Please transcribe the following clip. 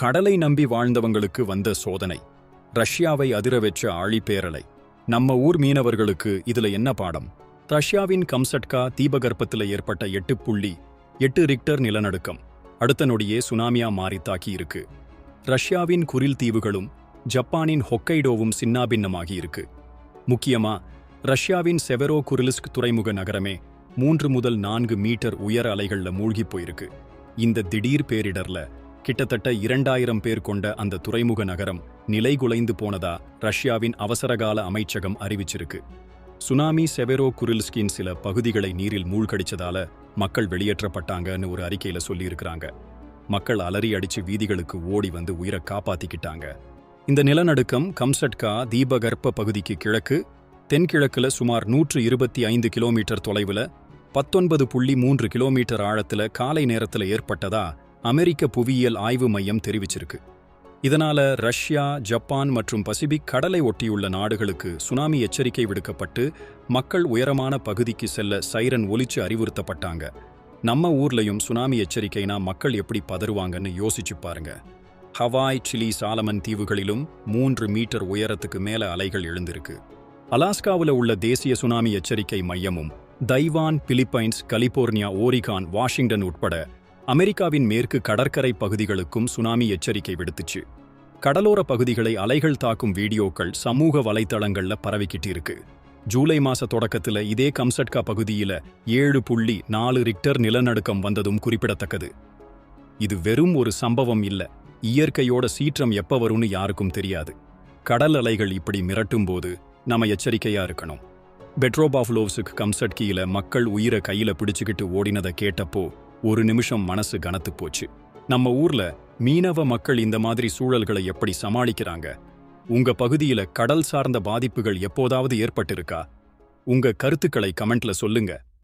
கடலை நம்பி வாழ்ந்தவங்களுக்கு வந்த சோதனை. ரஷ்யாவை அதிர ஆழிப்பேரலை நம்ம ஊர் மீனவர்களுக்கு இதுல என்ன பாடம்? ரஷ்யாவின் கம்சட்கா தீபகற்பத்துல ஏற்பட்ட எட்டு புள்ளி எட்டு ரிக்டர் நிலநடுக்கம். அடுத்த நொடியே சுனாமியா மாறி தாக்கி இருக்கு. ரஷ்யாவின் குரில் தீவுகளும் ஜப்பானின் ஹொக்கைடோவும் சின்னாபின்னமாகி இருக்கு. முக்கியமா ரஷ்யாவின் செவரோ குரிலிஸ்க் துறைமுக நகரமே மூன்று முதல் நான்கு மீட்டர் உயர அலைகள்ல மூழ்கிப் போயிருக்கு. இந்த திடீர் பேரிடர்ல கிட்டத்தட்ட இரண்டாயிரம் பேர் கொண்ட அந்த துறைமுக நகரம் நிலைகுலைந்து போனதா ரஷ்யாவின் அவசரகால அமைச்சகம் அறிவிச்சிருக்கு. சுனாமி செவெரோ குரில்ஸ்கின் சில பகுதிகளை நீரில் மூழ்கடிச்சதால மக்கள் வெளியேற்றப்பட்டாங்கன்னு ஒரு அறிக்கையில சொல்லியிருக்கிறாங்க. மக்கள் அலறி அடிச்சு வீதிகளுக்கு ஓடி வந்து உயிரை காப்பாத்திக்கிட்டாங்க. இந்த நிலநடுக்கம் கம்சட்கா தீபகற்ப பகுதிக்கு கிழக்கு தென்கிழக்குல சுமார் நூற்று இருபத்தி ஐந்து கிலோமீட்டர் தொலைவுல பத்தொன்பது புள்ளி மூன்று கிலோமீட்டர் ஆழத்துல காலை நேரத்துல ஏற்பட்டதா அமெரிக்க புவியியல் ஆய்வு மையம் தெரிவிச்சிருக்கு. இதனால ரஷ்யா ஜப்பான் மற்றும் பசிபிக் கடலை ஒட்டியுள்ள நாடுகளுக்கு சுனாமி எச்சரிக்கை விடுக்கப்பட்டு மக்கள் உயரமான பகுதிக்கு செல்ல சைரன் ஒலிச்சு அறிவுறுத்தப்பட்டாங்க. நம்ம ஊர்லயும் சுனாமி எச்சரிக்கைனா மக்கள் எப்படி பதறுவாங்கன்னு யோசிச்சு பாருங்க. ஹவாய் சிலி சாலமன் தீவுகளிலும் மூன்று மீட்டர் உயரத்துக்கு மேல அலைகள் எழுந்திருக்கு. அலாஸ்காவில் உள்ள தேசிய சுனாமி எச்சரிக்கை மையமும் Taiwan Philippines California Oregon Washington உட்பட அமெரிக்காவின் மேற்கு கடற்கரை பகுதிகளுக்கும் சுனாமி எச்சரிக்கை விடுத்துச்சு. கடலோர பகுதிகளை அலைகள் தாக்கும் வீடியோக்கள் சமூக வலைத்தளங்கள்ல பரவிக்கிட்டு இருக்கு ஜூலை மாச தொடக்கத்துல இதே கம்சட்கா பகுதியில ஏழு புள்ளி நாலு ரிக்டர் நிலநடுக்கம் வந்ததும் குறிப்பிடத்தக்கது. இது வெறும் ஒரு சம்பவம் இல்ல இயற்கையோட சீற்றம் எப்ப வரும்னு யாருக்கும் தெரியாது. கடல் அலைகள் இப்படி மிரட்டும் போது நாம எச்சரிக்கையா இருக்கணும். பெட்ரோபாஃப்லோவ்ஸுக்கு கம்சட்கியில மக்கள் உயிரை கையில பிடிச்சுக்கிட்டு ஓடினதை கேட்டப்போ ஒரு நிமிஷம் மனசு கனத்து போச்சு. நம்ம ஊர்ல மீனவ மக்கள் இந்த மாதிரி சூழல்களை எப்படி சமாளிக்கிறாங்க? உங்க பகுதியில கடல் சார்ந்த பாதிப்புகள் எப்போதாவது ஏற்பட்டிருக்கா? உங்க கருத்துக்களை கமெண்ட்ல சொல்லுங்க.